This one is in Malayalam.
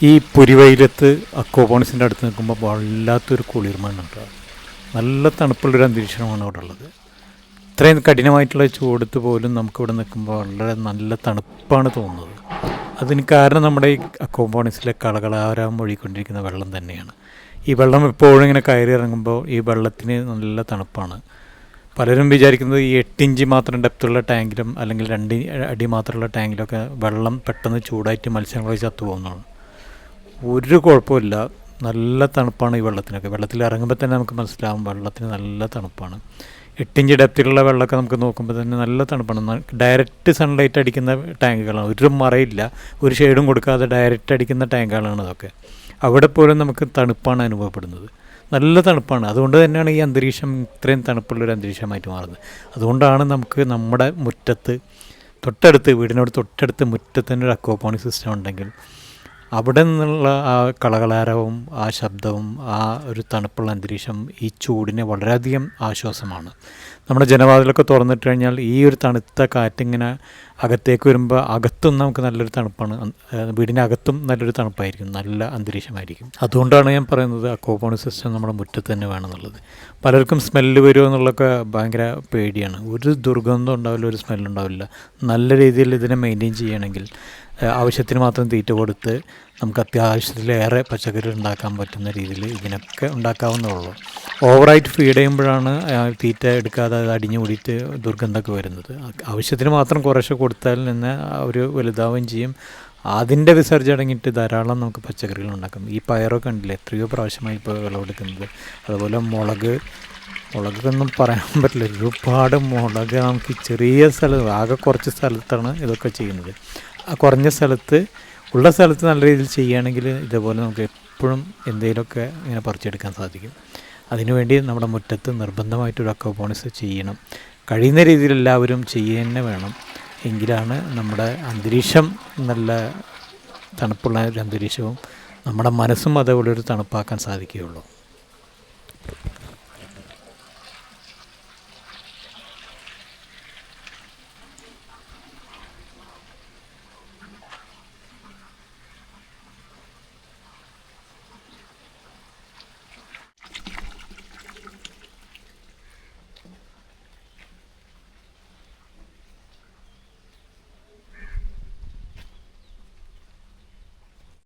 ഈ പുരിവയിലത്ത് അക്കോപോണിസിന്റെ അടുത്ത് നിൽക്കുമ്പോൾ വല്ലാത്തൊരു കുളിർമണ്ണുണ്ട് നല്ല തണുപ്പുള്ളൊരു അന്തരീക്ഷമാണ് അവിടെ ഉള്ളത് ഇത്രയും കഠിനമായിട്ടുള്ള ചൂടത്ത് പോലും നമുക്കിവിടെ നിൽക്കുമ്പോൾ വളരെ നല്ല തണുപ്പാണ് തോന്നുന്നത്. അതിന് കാരണം നമ്മുടെ ഈ അക്കോമ്പോണിസിലെ കളകളാരാൻ ഒഴുകിക്കൊണ്ടിരിക്കുന്ന വെള്ളം തന്നെയാണ്. ഈ വെള്ളം എപ്പോഴും ഇങ്ങനെ കയറി ഇറങ്ങുമ്പോൾ ഈ വെള്ളത്തിന് നല്ല തണുപ്പാണ്. പലരും വിചാരിക്കുന്നത് ഈ എട്ടിഞ്ച് മാത്രം ഡെപ്തുള്ള ടാങ്കിലും അല്ലെങ്കിൽ രണ്ട് അടി മാത്രമുള്ള ടാങ്കിലൊക്കെ വെള്ളം പെട്ടെന്ന് ചൂടായിട്ട് മത്സ്യങ്ങൾ ചത്തു പോകുന്നതാണ് ഒരു കുഴപ്പമില്ല. നല്ല തണുപ്പാണ് ഈ വെള്ളത്തിനൊക്കെ. വെള്ളത്തിൽ ഇറങ്ങുമ്പോൾ തന്നെ നമുക്ക് മനസ്സിലാവും വെള്ളത്തിന് നല്ല തണുപ്പാണ്. എട്ടിഞ്ച് ഡെപ്തിലുള്ള വെള്ളമൊക്കെ നമുക്ക് നോക്കുമ്പോൾ തന്നെ നല്ല തണുപ്പാണ്. ഡയറക്റ്റ് സൺലൈറ്റ് അടിക്കുന്ന ടാങ്കുകളാണ്. ഒരു മറയില്ല. ഒരു ഷെയ്ഡും കൊടുക്കാതെ ഡയറക്റ്റ് അടിക്കുന്ന ടാങ്കുകളാണ് അതൊക്കെ. അവിടെ പോലും നമുക്ക് തണുപ്പാണ് അനുഭവപ്പെടുന്നത്. നല്ല തണുപ്പാണ്. അതുകൊണ്ട് തന്നെയാണ് ഈ അന്തരീക്ഷം ഇത്രയും തണുപ്പുള്ളൊരു അന്തരീക്ഷമായിട്ട് മാറുന്നത്. അതുകൊണ്ടാണ് നമുക്ക് നമ്മുടെ മുറ്റത്ത് തൊട്ടടുത്ത് വീടിനോട് തൊട്ടടുത്ത് മുറ്റത്ത് തന്നെ ഒരു അക്വാപോണിക് സിസ്റ്റം ഉണ്ടെങ്കിൽ അവിടെ നിന്നുള്ള ആ കളകളാരവും ആ ശബ്ദവും ആ ഒരു തണുപ്പുള്ള അന്തരീക്ഷം ഈ ചൂടിന് വളരെയധികം ആശ്വാസമാണ്. നമ്മുടെ ജനവാതിലൊക്കെ തുറന്നിട്ട് കഴിഞ്ഞാൽ ഈ ഒരു തണുത്ത കാറ്റിങ്ങനെ അകത്തേക്ക് വരുമ്പോൾ അകത്തും നമുക്ക് നല്ലൊരു തണുപ്പാണ്. വീടിനകത്തും നല്ലൊരു തണുപ്പായിരിക്കും നല്ല അന്തരീക്ഷമായിരിക്കും. അതുകൊണ്ടാണ് ഞാൻ പറയുന്നത് ആ അക്കോപോണിക് സിസ്റ്റം നമ്മുടെ മുറ്റത്ത് തന്നെ വേണമെന്നുള്ളത്. പലർക്കും സ്മെല്ല് വരുമോ എന്നുള്ളതൊക്കെ ഭയങ്കര പേടിയാണ്. ഒരു ദുർഗന്ധം ഉണ്ടാവില്ല ഒരു സ്മെല്ലുണ്ടാവില്ല നല്ല രീതിയിൽ ഇതിനെ മെയിന്റെയിൻ ചെയ്യണമെങ്കിൽ ആവശ്യത്തിന് മാത്രം തീറ്റ കൊടുത്ത് നമുക്ക് അത്യാവശ്യത്തിലേറെ പച്ചക്കറി ഉണ്ടാക്കാൻ പറ്റുന്ന രീതിയിൽ ഇതിനൊക്കെ ഉണ്ടാക്കാവുന്നതുള്ളൂ ഓവറായിട്ട് ഫീഡ് ചെയ്യുമ്പോഴാണ് തീറ്റ എടുക്കാതെ അത് അടിഞ്ഞു കൂടിയിട്ട് ദുർഗന്ധമൊക്കെ വരുന്നത്. ആവശ്യത്തിന് മാത്രം കുറേശ്ശെ കൊടുത്താൽ നിന്ന് ഒരു വലുതാവുകയും ചെയ്യും. അതിന്റെ വിസർജനം അടങ്ങിയിട്ട് ധാരാളം നമുക്ക് പച്ചക്കറികൾ ഉണ്ടാക്കും. ഈ പയറൊക്കെ ഉണ്ടല്ലേ എത്രയോ പ്രാവശ്യമായി ഇപ്പോൾ വിളവെടുക്കുന്നത് അതുപോലെ മുളക് മുളകൊന്നും പറയാൻ പറ്റില്ല. ഒരുപാട് മുളക് നമുക്ക് ചെറിയ സ്ഥലം ആകെ കുറച്ച് സ്ഥലത്താണ് ഇതൊക്കെ ചെയ്യുന്നത്. കുറഞ്ഞ സ്ഥലത്ത് ഉള്ള സ്ഥലത്ത് നല്ല രീതിയിൽ ചെയ്യുകയാണെങ്കിൽ ഇതേപോലെ നമുക്ക് എപ്പോഴും എന്തെങ്കിലുമൊക്കെ ഇങ്ങനെ പറിച്ചെടുക്കാൻ സാധിക്കും. അതിനുവേണ്ടി നമ്മുടെ മുറ്റത്ത് നിർബന്ധമായിട്ടൊരു അക്വപോണിക്സ് ചെയ്യണം. കഴിയുന്ന രീതിയിൽ എല്ലാവരും ചെയ്യുക തന്നെ വേണം. എങ്കിലാണ് നമ്മുടെ അന്തരീക്ഷം നല്ല തണുപ്പുള്ള ഒരു അന്തരീക്ഷവും നമ്മുടെ മനസ്സും അതേപോലെ ഒരു തണുപ്പാക്കാൻ സാധിക്കുകയുള്ളൂ.